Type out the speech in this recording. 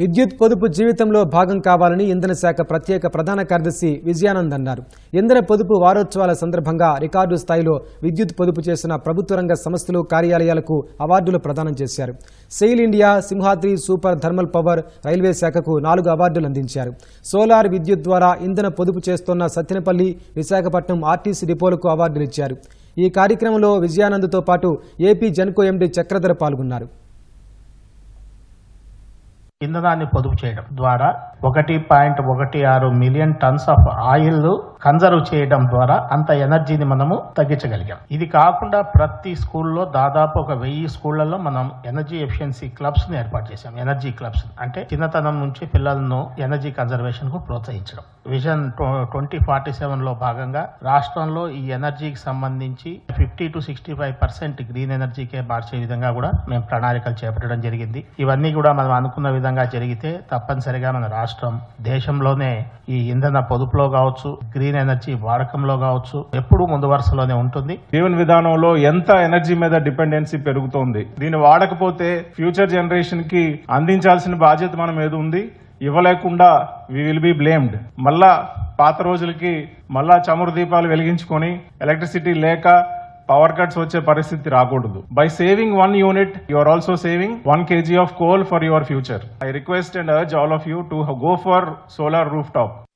విద్యుత్ పొదుపు జీవితంలో భాగం కావాలని ఇంధన శాఖ ప్రత్యేక ప్రధాన కార్యదర్శి విజయానంద్ అన్నారు. ఇంధన పొదుపు వారోత్సవాల సందర్భంగా రికార్డు స్థాయిలో విద్యుత్ పొదుపు చేసిన ప్రభుత్వ రంగ సంస్థలు కార్యాలయాలకు అవార్డులు ప్రదానం చేశారు. SAIL India Simhadri super thermal power railway శాఖకు నాలుగు అవార్డులు అందించారు. సోలార్ విద్యుత్ ద్వారా ఇంధన పొదుపు చేస్తున్న సత్తెనపల్లి విశాఖపట్నం ఆర్టీసీ డిపోలకు అవార్డులు ఇచ్చారు. ఈ కార్యక్రమంలో విజయానంద్తో పాటు ఏపీ జన్కో ఎండీ చక్రధర పాల్గొన్నారు. ఇంధనాన్ని పొదుపు చేయడం ద్వారా ఒకటి పాయింట్ ఒకటి ఆరు million tons of oil conserve చేయడం ద్వారా అంత ఎనర్జీని మనము తగ్గించగలిగాం. ఇది కాకుండా ప్రతి స్కూల్లో దాదాపు ఒక వెయ్యి స్కూళ్ళలో మనం ఎనర్జీ ఎఫిషియన్సీ క్లబ్స్ని ఏర్పాటు చేశాం. ఎనర్జీ క్లబ్స్ అంటే చిన్నతనం నుంచి పిల్లలను ఎనర్జీ కన్జర్వేషన్కు ప్రోత్సహించడం. విజన్ ట్వంటీ ఫార్టీ సెవెన్లో భాగంగా రాష్ట్రంలో ఈ ఎనర్జీకి సంబంధించి fifty to sixty five percent green ఎనర్జీకే మార్చే విధంగా కూడా మేము ప్రణాళికలు చేపట్టడం జరిగింది. ఇవన్నీ కూడా మనం అనుకున్న విధంగా జరిగితే తప్పనిసరిగా మన రాష్ట్రం దేశంలోనే ఈ ఇంధన పొదుపులో కావచ్చు గ్రీన్ ఎనర్జీ వాడకంలో కావచ్చు ఎప్పుడూ ముందు వరుసలోనే ఉంటుంది. జీవన విధానంలో ఎంత ఎనర్జీ మీద డిపెండెన్సీ పెరుగుతోంది దీన్ని వాడకపోతే ఫ్యూచర్ జనరేషన్కి అందించాల్సిన బాధ్యత మనం ఏది ఉంది. ఇవ్వలేకుండా వి విల్ బి బ్లేమ్డ్ మళ్ళా పాత రోజులకి మళ్ళా చమురు దీపాలు వెలిగించుకొని ఎలక్ట్రిసిటీ లేక పవర్ కట్స్ వచ్చే పరిస్థితి రాకూడదు. By saving one unit you are also saving one KG of coal for your future I request and urge all of you to go for solar rooftop